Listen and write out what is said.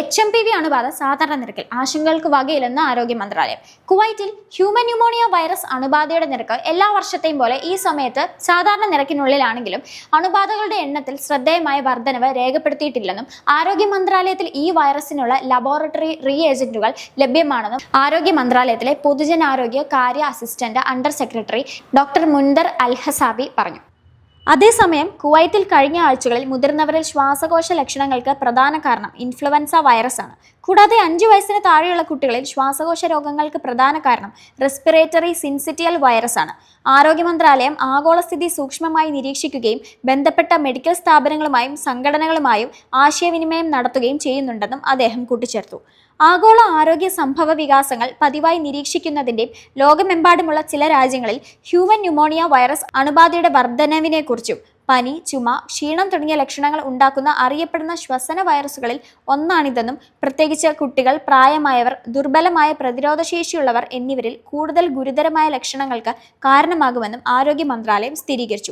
H M P V അണുബാധ സാധാരണ നിരക്കിൽ ആശങ്കകൾക്ക് വകയില്ലെന്ന് ആരോഗ്യ മന്ത്രാലയം. കുവൈറ്റിൽ ഹ്യൂമൻ ന്യൂമോണിയ വൈറസ് അണുബാധയുടെ നിരക്ക് എല്ലാ വർഷത്തെയും പോലെ ഈ സമയത്ത് സാധാരണ നിരക്കിനുള്ളിലാണെങ്കിലും അണുബാധകളുടെ എണ്ണത്തിൽ ശ്രദ്ധേയമായ വർധനവ് രേഖപ്പെടുത്തിയിട്ടില്ലെന്നും ആരോഗ്യ മന്ത്രാലയത്തിൽ ഈ വൈറസിനുള്ള ലബോറട്ടറി റീ ഏജന്റുകൾ ലഭ്യമാണെന്നും ആരോഗ്യ മന്ത്രാലയത്തിലെ പൊതുജനാരോഗ്യ കാര്യ assistant under secretary doctor Mundhir Alhasabi പറഞ്ഞു. അതേസമയം കുവൈത്തിൽ കഴിഞ്ഞ ആഴ്ചകളിൽ മുതിർന്നവരിൽ ശ്വാസകോശ ലക്ഷണങ്ങൾക്ക് പ്രധാന കാരണം ഇൻഫ്ലുവൻസ വൈറസ് ആണ് കൂടാതെ അഞ്ചു വയസ്സിന് താഴെയുള്ള കുട്ടികളിൽ ശ്വാസകോശ രോഗങ്ങൾക്ക് പ്രധാന കാരണം റെസ്പിറേറ്ററി സിൻസിറ്റിയൽ വൈറസ് ആണ് ആരോഗ്യ മന്ത്രാലയം ആഗോളസ്ഥിതി സൂക്ഷ്മമായി നിരീക്ഷിക്കുകയും ബന്ധപ്പെട്ട മെഡിക്കൽ സ്ഥാപനങ്ങളുമായും സംഘടനകളുമായും ആശയവിനിമയം നടത്തുകയും ചെയ്യുന്നുണ്ടെന്നും അദ്ദേഹം കൂട്ടിച്ചേർത്തു. ആഗോള ആരോഗ്യ സംഭവ വികാസങ്ങൾ പതിവായി നിരീക്ഷിക്കുന്നതിന്റെയും ലോകമെമ്പാടുമുള്ള ചില രാജ്യങ്ങളിൽ ഹ്യൂമൻ ന്യൂമോണിയ വൈറസ് അണുബാധയുടെ വർധനവിനെക്കുറിച്ചും പനി ചുമ ക്ഷീണം തുടങ്ങിയ ലക്ഷണങ്ങൾ ഉണ്ടാക്കുന്ന അറിയപ്പെടുന്ന ശ്വസന വൈറസുകളിൽ ഒന്നാണിതെന്നും പ്രത്യേകിച്ച് കുട്ടികൾ പ്രായമായവർ ദുർബലമായ പ്രതിരോധശേഷിയുള്ളവർ എന്നിവരിൽ കൂടുതൽ ഗുരുതരമായ ലക്ഷണങ്ങൾക്ക് കാരണമാകുമെന്നും ആരോഗ്യ മന്ത്രാലയം സ്ഥിരീകരിച്ചു.